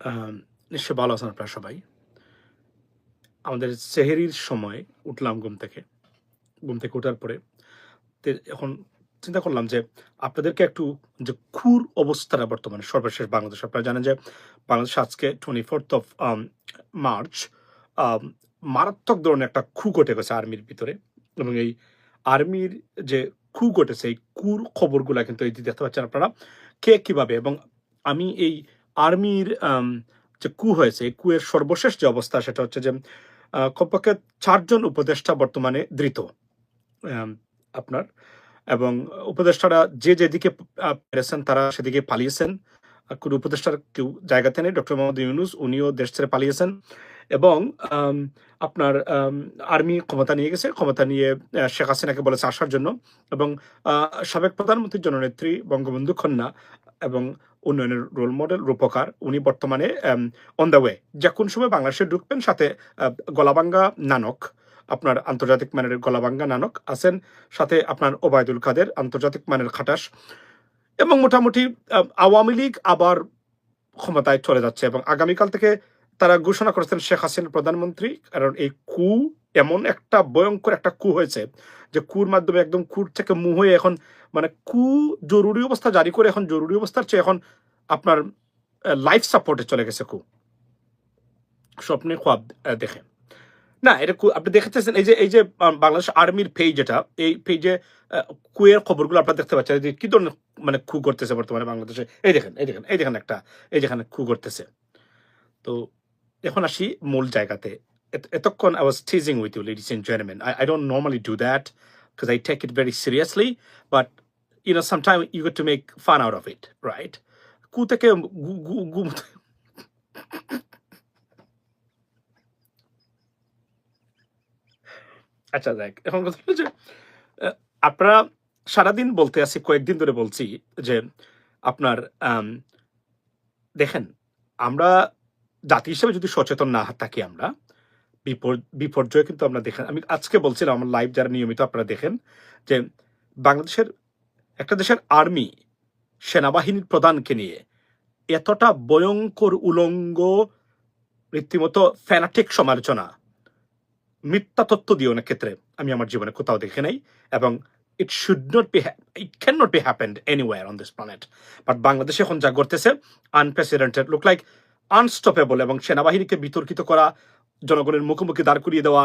আম নিশ্চয়ই ভালো আছেন আপনারা সবাই। আমাদের সেহরির সময় উঠলাম ঘুম থেকে। ঘুম থেকে উঠার পরে এখন চিন্তা করলাম যে আপনাদেরকে একটু যে খুর অবস্থাটা বর্তমানে সর্বশেষ বাংলাদেশে আপনারা জানেন যে বাংলাদেশ আজকে 24th অফ মার্চ মারাত্মক ধরনের একটা খু ঘটে গেছে আর্মির ভিতরে এবং এই আর্মির যে খু ঘটেছে, এই কুর খবরগুলো কিন্তু এই দেখতে পাচ্ছেন আপনারা কে কীভাবে এবং আমি এই আর্মির যে কু হয়েছে, এই কুয়ের সর্বশেষ যে অবস্থা সেটা হচ্ছে যে কমপক্ষে চারজন উপদেষ্টা বর্তমানে ধৃত। আপনার এবং উপদেষ্টারা যে যেদিকে পেরেছেন তারা সেদিকে পালিয়েছেন। কোনো উপদেষ্টার কেউ জায়গাতে নেই। ডক্টর মোহাম্মদ ইউনুস, উনিও দেশ ছেড়ে পালিয়েছেন এবং আপনার আর্মি ক্ষমতা নিয়ে গেছে। ক্ষমতা নিয়ে শেখ হাসিনাকে বলেছে আসার জন্য এবং সাবেক প্রধানমন্ত্রীর জননেত্রী বঙ্গবন্ধু কন্যা এবং উন্নয়নের রোল মডেল রূপকার উনি বর্তমানে অন দ্য ওয়ে। যে কোন সময় বাংলাদেশে ঢুকবেন সাথে গলাবাঙ্গা নানক, আপনার আন্তর্জাতিক মানের গলাবাঙ্গা নানক আছেন। সাথে আপনার ওবায়দুল কাদের আন্তর্জাতিক মানের খাটাস এবং মোটামুটি আওয়ামী লীগ আবার ক্ষমতায় চলে যাচ্ছে এবং আগামীকাল থেকে তারা ঘোষণা করেছেন শেখ হাসিনা প্রধানমন্ত্রী। কারণ এই কু এমন একটা ভয়ঙ্কর একটা কু হয়েছে যে কুর মাধ্যমে একদম কুর থেকে মুহ হয়ে এখন মানে কু জরুরি অবস্থা জারি করে এখন জরুরি অবস্থার চেয়ে এখন আপনার লাইফ সাপোর্ট চলে গেছে কু। স্বপ্নে খোয়াব আ দেখে। না এটা আপনি দেখেছেন এই যে এই যে বাংলাদেশ আর্মির পেজ এটা এই পেজে কুয়ের খবরগুলো আপনারা দেখতে পাচ্ছেন যে কি ধরনের মানে কু করতেছে বর্তমানে বাংলাদেশে। এই দেখেন, এই দেখেন, এই দেখেন একটা এই যেখানে কু করতেছে। তো এখন আসি মূল জায়গাতে। এতক্ষণ I was teasing with you ladies and gentlemen. I I don't normally do that because I take it very seriously. But you know sometimes you got to make fun out of it, right? কু থেকে আচ্ছা যাক। এখন কথা হলো আপনারা সারাদিন বলতে আছি কয়েকদিন ধরে বলছি যে আপনার দেখেন আমরা জাতি হিসেবে যদি সচেতন না থাকি আমরা, বিপর, বিপর্যয় কিন্তু আমরা দেখেন আমি আজকে বলছিলাম আমার লাইভ যারা নিয়মিত আপনারা দেখেন যে বাংলাদেশের, একটা দেশের আর্মি সেনাবাহিনীর প্রধানকে নিয়ে এতটা ভয়ঙ্কর উলঙ্গ, রীতিমতো ফ্যানাটিক সমালোচনা মিথ্যা তথ্য দিয়ে অনেক ক্ষেত্রে আমি আমার জীবনে কোথাও দেখে নাই এবং it should not be it can not be happened anywhere on this planet but বাংলাদেশে এখন যা ঘটতেছে আনপ্রেসিডেন্টেড লুক লাইক আনস্টপেবল এবং সেনাবাহিনীকে বিতর্কিত করা, জনগণের মুখোমুখি দাঁড় করিয়ে দেওয়া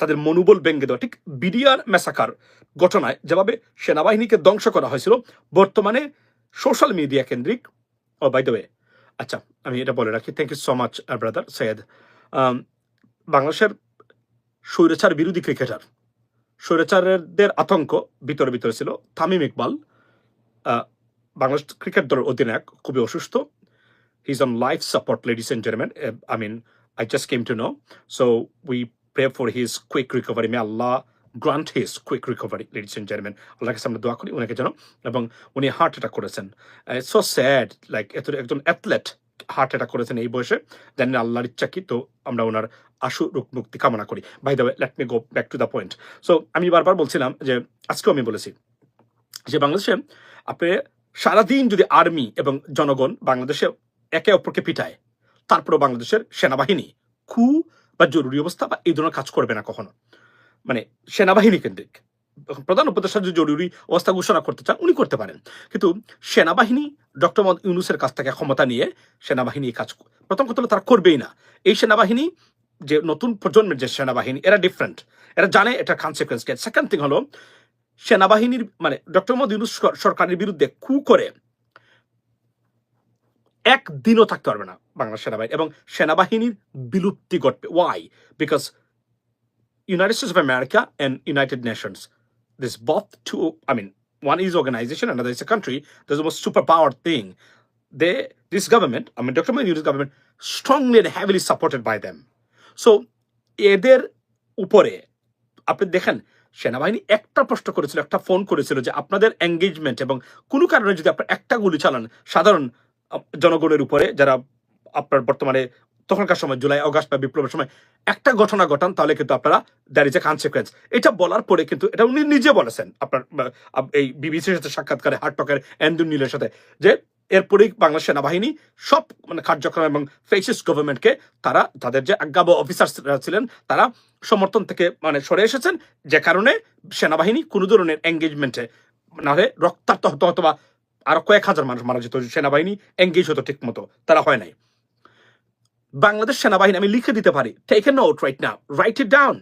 তাদের মনোবল ভেঙে দেওয়া। ঠিক বিডিআর মেসাকার ঘটনায় যেভাবে সেনাবাহিনীকে ধ্বংস করা হয়েছিল, বর্তমানে সোশ্যাল মিডিয়া কেন্দ্রিক। ও বাই দ্য ওয়ে আচ্ছা আমি এটা বলে রাখি। Thank you so much brother Syed বাংলাদেশের স্বৈরাচার বিরোধী ক্রিকেটার স্বৈরাচারদের আতঙ্ক ভিতরে ভিতরে ছিল। তামিম ইকবাল বাংলাদেশ ক্রিকেট দলের অধিনায়ক, খুবই অসুস্থ। He's on life support, ladies and gentlemen. Uh, I mean, I just came to know. So we pray for his quick recovery. May Allah grant his quick recovery, ladies and gentlemen. আল্লাহ কাছে আমরা দোয়া করি ওনাকে যেন এবং উনি heart attack করেছেন so sad like এত একজন অ্যাথলেট হার্ট অ্যাটাক করেছেন এই বয়সে দেন আল্লাহর ইচ্ছা কি তো আমরা ওনার আশু রোগ মুক্তি কামনা করি by the let me go back to the point so আমি বারবার বলছিলাম যে আজকেও আমি বলেছি যে বাংলাদেশে আপনি সারাদিন যদি আর্মি এবং জনগণ বাংলাদেশে একে অপরকে পিটায়। তারপরেও বাংলাদেশের সেনাবাহিনী খু বা জরুরি অবস্থা বা এই ধরনের কাজ করবে না কখনো। মানে সেনাবাহিনী কেন্দ্রিক। প্রধান উপদেষ্টা যদি জরুরি অবস্থা ঘোষণা করতে চান, উনি করতে পারেন। কিন্তু সেনাবাহিনী ডক্টর মোহাম্মদ ইউনুসের কাছ থেকে ক্ষমতা নিয়ে সেনাবাহিনী কাজ প্রথম কথা হলো তারা করবেই না। এই সেনাবাহিনী, যে নতুন প্রজন্মের যে সেনাবাহিনী, এরা ডিফারেন্ট এরা জানে এটা কনসিকুয়েন্স সেকেন্ড থিং হলো, সেনাবাহিনীর মানে ডক্টর মোহাম্মদ ইউনুস সর- সরকারের বিরুদ্ধে কু করে একদিনও থাকতে পারবে না বাংলাদেশ সেনাবাহিনী এবং সেনাবাহিনীর বিলুপ্তি ঘটবে। Why because United States of America and United Nations this both to I mean one is organization and is a country this most super power thing they this government আমি doctor men Yunus government strongly and heavily supported by them so এদের উপরে, আপনি দেখেন, সেনাবাহিনী একটা প্রশ্ন করেছিল, একটা ফোন করেছিল যে আপনাদের এঙ্গেজমেন্ট এবং কোনো কারণে যদি আপনার একটা গুলি চালান, সাধারণ জনগণের উপরে যারা আপনার বর্তমানে তখনকার সময়, জুলাই, অগাস্ট বা বিপ্লবের সময় একটা ঘটনা ঘটান, তাহলে কিন্তু আপনারা দ্যার ইজ এ কনসিকুয়েন্স এটা বলার পরে কিন্তু, এটা উনি নিজে বলেছেন, আপনার এই বিবিসির সাথে সাক্ষাৎকারে হার্ট টকের এন্ডুন নীলের সাথে, যে এরপরেই বাংলা সেনাবাহিনী সব মানে কার্যক্রম এবং ফেসিস গভর্নমেন্টকে তারা, তাদের যে আজ্ঞাব অফিসার ছিলেন, তারা সমর্থন থেকে মানে সরে এসেছেন, যে কারণে সেনাবাহিনী কোনো ধরনের এঙ্গেজমেন্টে না হলে রক্তাক্ত হতো অথবা আরও কয়েক হাজার মানুষ মারা যেত সেনাবাহিনী এঙ্গেজ হতো ঠিক মতো তারা হয় নাই। বাংলাদেশ সেনাবাহিনী, আমি লিখে দিতে পারি take a note right now write it down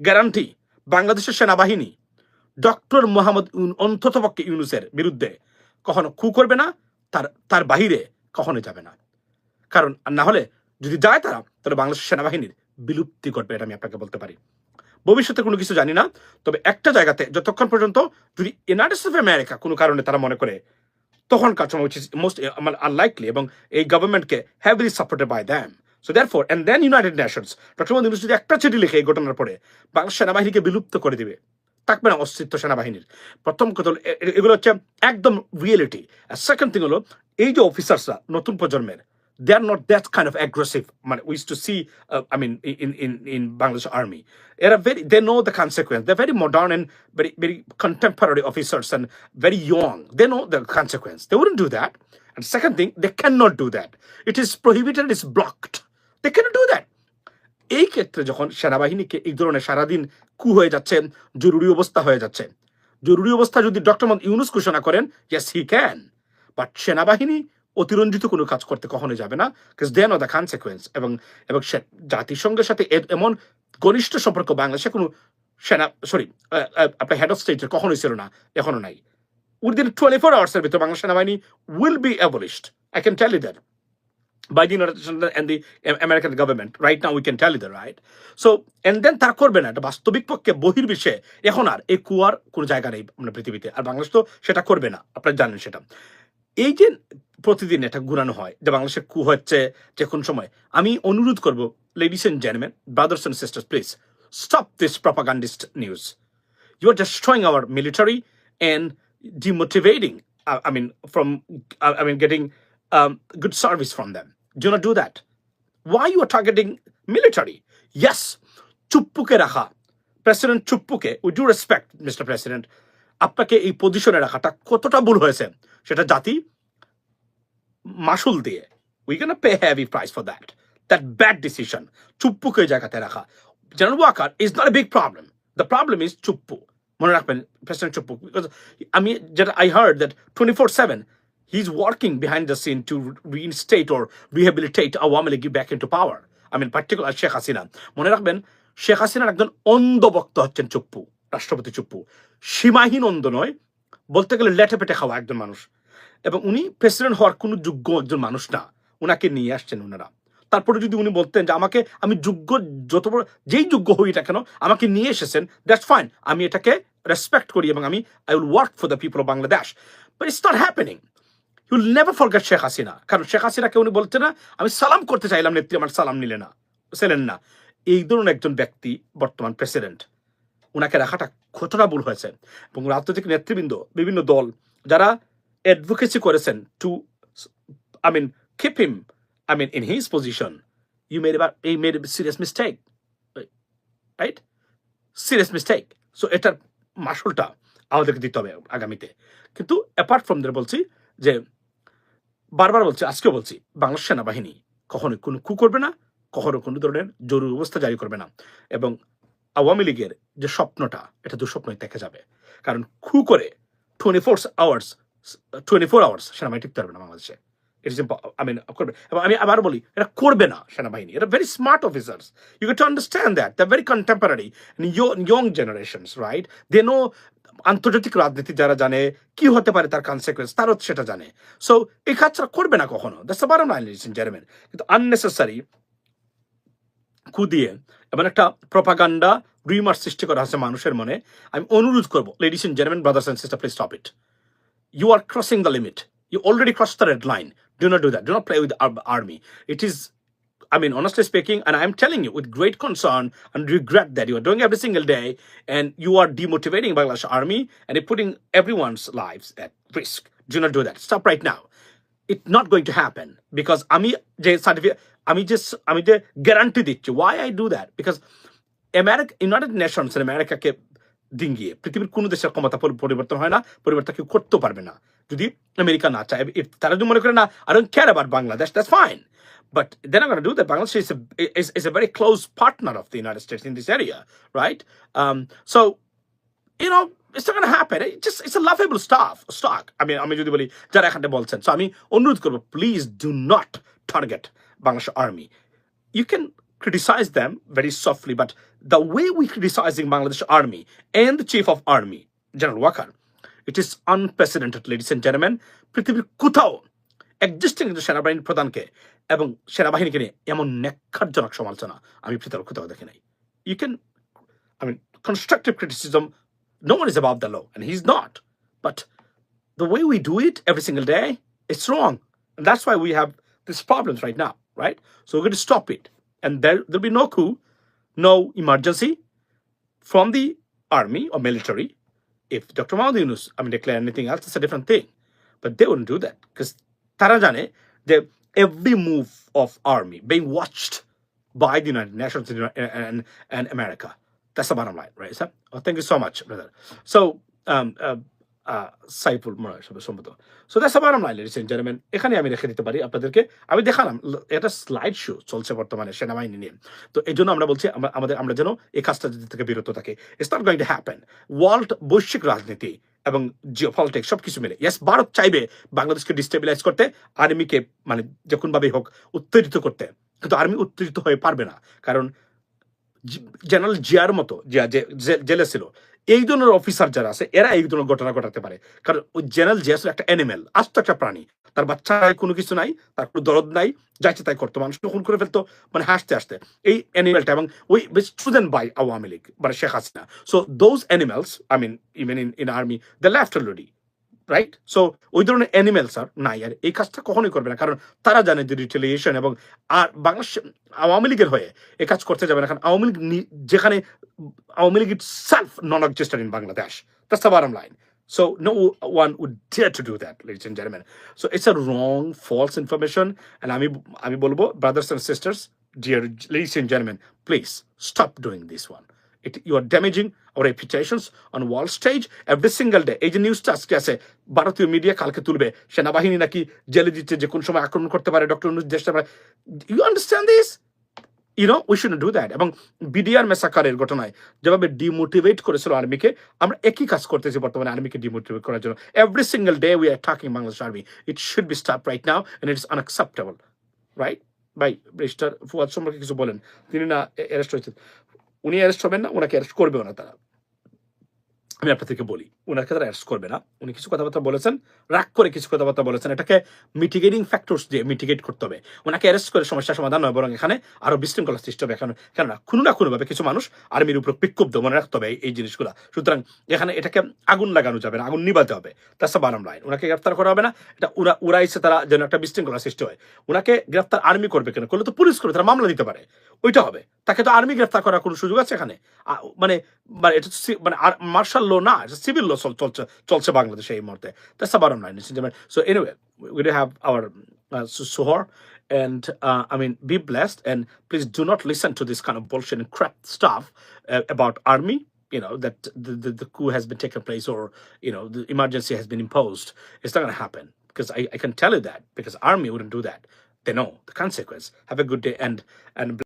guarantee বাংলাদেশের সেনাবাহিনী ডক্টর মোহাম্মদ অন্ততপক্ষে ইউনুসের বিরুদ্ধে, কখনো খু করবে না, তার তার বাহিরে কখনো যাবে না। কারণ না হলে যদি যায় তারা, তাহলে বাংলাদেশ সেনাবাহিনীর বিলুপ্তি করবে এটা আমি আপনাকে বলতে পারি। ভবিষ্যতে কোনো কিছু জানি না, তবে একটা জায়গাতে যতক্ষণ পর্যন্ত যদি ইউনাইটেড অফ আমেরিকা কোনো কারণে তারা মনে করে তখনকার সময় উচিত মোস্ট মানে আনলাইকলি এবং এই গভর্নমেন্টকে heavily supported by them so for and then United Nations doctor Modi যদি একটা চিঠি লিখে এই ঘটনার পরে বাংলাদেশ সেনাবাহিনীকে বিলুপ্ত করে দিবে, থাকবে না অস্তিত্ব সেনাবাহিনীর। প্রথম কথা হলো এগুলো হচ্ছে একদম রিয়েলিটি আর সেকেন্ড থিং হলো, এই যে অফিসার্সরা নতুন প্রজন্মের they are not that kind of aggressive মানে wish to see I mean in in in Bangladesh army এরা very they know the consequence they very modern and and very, contemporary officers and very young they know the consequence they wouldn't do that and second thing they can not do that it is prohibited is blocked they can do that এই ক্ষেত্রে যখন সেনাবাহিনীকে এই ধরনের সারাদিন কু হয়ে যাচ্ছে জরুরি অবস্থা হয়ে যাচ্ছে জরুরি অবস্থা যদি ডক্টর মোহাম্মদ ইউনুস ঘোষণা করেন ইয়েস হি ক্যান বাট সেনাবাহিনী অতিরঞ্জিত কোনো কাজ করতে কখনো যাবে না because they know the consequence এবং এবং জাতিসংঘের সাথে এমন ঘনিষ্ঠ সম্পর্ক বাংলাদেশে কোনো সেনা সরি আপনার হেড অফ স্টেটের কখনোই ছিল না এখনও নাই উইদিন টোয়েন্টি ফোর আওয়ার্সের ভিতরে বাংলা সেনাবাহিনী will be abolished I can tell you that by the United States and the American government. Right now, we can tell you that, right? So, করবে না এটা বাস্তবিক পক্ষে বহির্বিশ্বে এখন আর এই কুয়ার কোনো জায়গা নেই মানে পৃথিবীতে আর বাংলাদেশ তো সেটা করবে না আপনারা জানেন সেটা এই যে প্রতিদিন এটা ঘুরানো হয় যে বাংলাদেশে কু হচ্ছে যে কোন সময় আমি অনুরোধ করব ladies and gentleman brothers and sisters please stop this propagandist news are destroying our military and demotivating uh, i mean from uh, i mean getting um, good service from them do not do that why you are targeting military yes চুপ্পুকে রাখা president চুপ্পুকে we do respect mister president আপনাকে এই পজিশনে রাখাটা কতটা ভুল হয়েছে? সেটা জাতি মাসুল দিয়ে। We can pay heavy price for that that bad decision চুপ্পুকে জায়গাতে রাখা। General Waker is not a big problem the problem is Chuppu. মনে রাখবেন প্রেসিডেন্ট চুপ্পু বিকজ আমি যেটা I heard that twenty four seven he is working behind the scene to reinstate or rehabilitate Awami League back into power I mean particular Sheikh Hasina মনে রাখবেন শেখ হাসিনার একজন অন্ধভক্ত হচ্ছেন চুপ্পু। রাষ্ট্রপতি চুপ্পু, সীমাহীন অন্ধ নয়, বলতে গেলে লেটে পেটে খাওয়া একজন মানুষ। এবং উনি প্রেসিডেন্ট হওয়ার কোনো যোগ্য একজন মানুষ না। ওনাকে নিয়ে আসছেন ওনারা তারপরে যদি উনি বলতেন যে আমাকে, আমি যোগ্য যত বড়, যেই যোগ্য হই এটা কেন, আমাকে নিয়ে এসেছেন, দ্যাটস ফাইন, আমি এটাকে রেসপেক্ট করি এবং আমি, I will work for the people of Bangladesh. But it's not happening. You'll never forget Sheikh Hasina. কারণ শেখ হাসিনাকে উনি বলতেন না, আমি সালাম করতে চাইলাম নেত্রী, আমার সালাম নিলে না। ছিলেন না? এই ধরনের একজন ব্যক্তি, বর্তমান প্রেসিডেন্ট। ওনাকে রাখাটা কতটা ভুল হয়েছে। এবং রাজনৈতিক নেতৃবৃন্দ, বিভিন্ন দল, যারা অ্যাডভোকেসি করেছেন to I mean keep him I mean in his position you made এই made serious mistake right serious mistake so এটার মাসুলটা আমাদেরকে দিতে হবে আগামীতে। কিন্তু অ্যাপার্ট ফ্রম দের বলছি যে, বারবার বলছি, আজকেও বলছি, বাংলাদেশ সেনাবাহিনী কখনোই কোনো কু করবে না, কখনো কোনো ধরনের জরুরি অবস্থা জারি করবে না। এবং আওয়ামী লীগের যে স্বপ্নটা, এটা দুঃস্বপ্নই দেখা যাবে। কারণ খু করে twenty four hours twenty four hours সেনাবাহিনী টিকতে পারবে না বাংলাদেশে। ইট আই মিন করবে। এবং আমি আবার বলি এটা করবে না সেনাবাহিনী। এটা very smart officers you get understand that the very contemporary young generations right they know আন্তর্জাতিক রাজনীতি যারা জানে, কি হতে পারে তার কনসিকুয়েন্স তারও সেটা জানে। সো এই কাজটা করবে না কখনো। That's the bottom line general কিন্তু আননেসেসারি কু দিয়ে এমন একটা প্রপাগান্ডা রিমার সৃষ্টি করা হচ্ছে মানুষের মনে আমি অনুরোধ করব ladies and gentleman brothers and sister please stop it crossing the limit. You already crossed the red line. Do not do that. Do not play with the ar- army. It is, I mean, honestly speaking, and I'm telling you with great concern and regret that you are doing every single day and you are demotivating Bangladesh army and you're putting everyone's lives at risk. Do not do that. Stop right now. It's not going to happen because আমি যে certificate আমি যে আমি যে guarantee দিচ্ছি why I do that because America United Nations আমেরিকাকে ডিঙ্গিয়ে পৃথিবীর কোনো দেশের ক্ষমতা পরি- পরিবর্তন হয় না পরিবর্তন কেউ করতেও পারবে না যদি আমেরিকা না চায় if তারা যদি মনে করে না I don't care about Bangladesh that's fine but they're not going to do that Bangladesh is a, is, is a very close partner of the United States in this area right um, going to happen it just it's a laughable stuff stock আমি যদি বলি যারা এখানে বলছেন so আমি অনুরোধ করব please do not target Bangladesh army you can criticize them very softly, but the way we criticizing Bangladesh army and the chief of army, General Wakar, it is unprecedented, ladies and gentlemen. পৃথিবীর কোথাও existing সেনাবাহিনীর প্রধানকে এবং সেনাবাহিনীকে নিয়ে এমন ন্যাক্ষারজনক সমালোচনা আমি পৃথিবীর কোথাও দেখি নাই you can I mean, constructive criticism, no one is above the law, and he's not. But the way we do it every single day, it's wrong. And that's why we have these problems right now, right? So we're going to stop it. And there, there'll be no coup, no emergency from the army or military. If Dr. Mahmoud Yunus, I mean, declare anything else, it's a different thing. But they wouldn't do that because Tarajane, every move of army being watched by the United Nations and, and, and America. That's the bottom line, right? Oh, thank you so much, brother. So, um, uh, so that's bottom এখানে আমি রেখে দিতে পারি আপনাদেরকে। আমি দেখালাম এটা slide show চলছে বর্তমানে সেনাবাহিনী নিয়ে। তো এই জন্য আমরা বলছি আমাদের আমরা যেন এই কাজটা থেকে বিরত থাকি। It's not going to happen world বৈশ্বিক রাজনীতি এবং জিও পলিটিক্স সব কিছু মিলে। ইয়েস ভারত চাইবে বাংলাদেশকে ডিস্টেবিলাইজ করতে আর্মিকে মানে যখনভাবেই হোক উত্তেজিত করতে। কিন্তু আর্মি উত্তেজিত হয়ে পারবে না। কারণ জেনারেল জিয়ার মতো জেলে ছিল, এই ধরনের অফিসার যারা আছে, এরা এই ধরনের ঘটনা ঘটাতে পারে। কারণ ওই জেনারেল জিয়া ছিল একটা অ্যানিমেল আস্ত একটা প্রাণী। তার বাচ্চা কোনো কিছু নাই, তার কোনো দরদ নাই যাইছে তাই করতো। মানুষ খুন করে ফেলতো মানে হাসতে হাসতে। এই অ্যানিমেলটা এবং ওই স্টুডেন্ট বাই আওয়ামী লীগ মানে Sheikh Hasina. So those animals I mean even in in army the left already right so ওই ধরনের অ্যানিমেলস আর নাই আর এই কাজটা কখনোই করবে না কারণ তারা জানে যে রিটেলিয়েশন এবং আর বাংলাদেশ আওয়ামী লীগের হয়ে এ কাজ করতে যাবে না কারণ আওয়ামী লীগ যেখানে Awami League itself non existed in Bangladesh that's the bottom line So no one would dare to do that, ladies and gentlemen. So it's a wrong, false information. And আমি আমি বলব brothers and sisters, dear ladies and gentlemen, please stop doing this one. It, you are damaging our reputations on world stage every single day. এই যে নিউজটা আজকে আছে, ভারতীয় media কালকে তুলবে। সেনাবাহিনী নাকি জেলে দিচ্ছে যে কোন সময় আক্রমণ করতে পারে ডক্টর দেশটা you understand this you know we should do that এবং বিডিআর মেসাকারের ঘটনায় যেভাবে ডিমোটিভেট করেছিল আর্মিকে আমরা একই কাজ করতেছি বর্তমানে আর্মিকে ডিমোটিভেট করার জন্য। Every single day we are talking Bangladesh army it should be stop right now and it's unacceptable right ভাই ব্রিস্টার ফুয়াদ সম্পর্কে কিছু বলেন। তিনি না অ্যারেস্ট হয়েছেন। উনি অ্যারেস্ট হবেন না ওনাকে অ্যারেস্ট করবেও না তারা। আমি আপনাদেরকে বলি ওনাকে তারা অ্যারেস্ট করবে না। উনি কিছু কথাবার্তা বলেছেন, রাগ করে কিছু কথাবার্তা বলেছেন। এটাকে মিটিগেটিং ফ্যাক্টরস দিয়ে মিটিগেট করতে হবে। ওনাকে অ্যারেস্ট করে সমস্যার সমাধান নয়, বরং এখানে আরও বিশৃঙ্খলা সৃষ্টি হবে। এখন কেননা, কোনো না কোনোভাবে কিছু মানুষ আর্মির উপর বিক্ষুব্ধ মনে রাখতে হবে এই- জিনিসগুলো। সুতরাং এখানে এটাকে আগুন লাগানো যাবে না, আগুন নিবাতে হবে। তার বারাম লাইন ওনাকে গ্রেফতার করা হবে না। এটা উরা উড়াইছে তারা যেন একটা বিশৃঙ্খলা সৃষ্টি হয়। ওনাকে গ্রেফতার আর্মি করবে কেন? করলে তো পুলিশ করবে, তারা মামলা দিতে পারে। ওইটা হবে। তাকে তো আর্মি গ্রেফতার করার কোনো সুযোগ আছে এখানে আ- মানে মানে এটা তো সি- মানে মার্শাল ল না এটা সিভিল ল চলছে চলছে বাংলাদেশে এই মুহূর্তে that's the bottom line so anyway we have our Sohar and uh, I mean, be blessed and please do not listen to this kind of bullshit and crap stuff uh, about army. You know that the, the, the coup has been taken place or you know the emergency has been imposed. It's not going to happen because I, I can tell you that because army wouldn't do that. They know the consequence. Have a good day and and.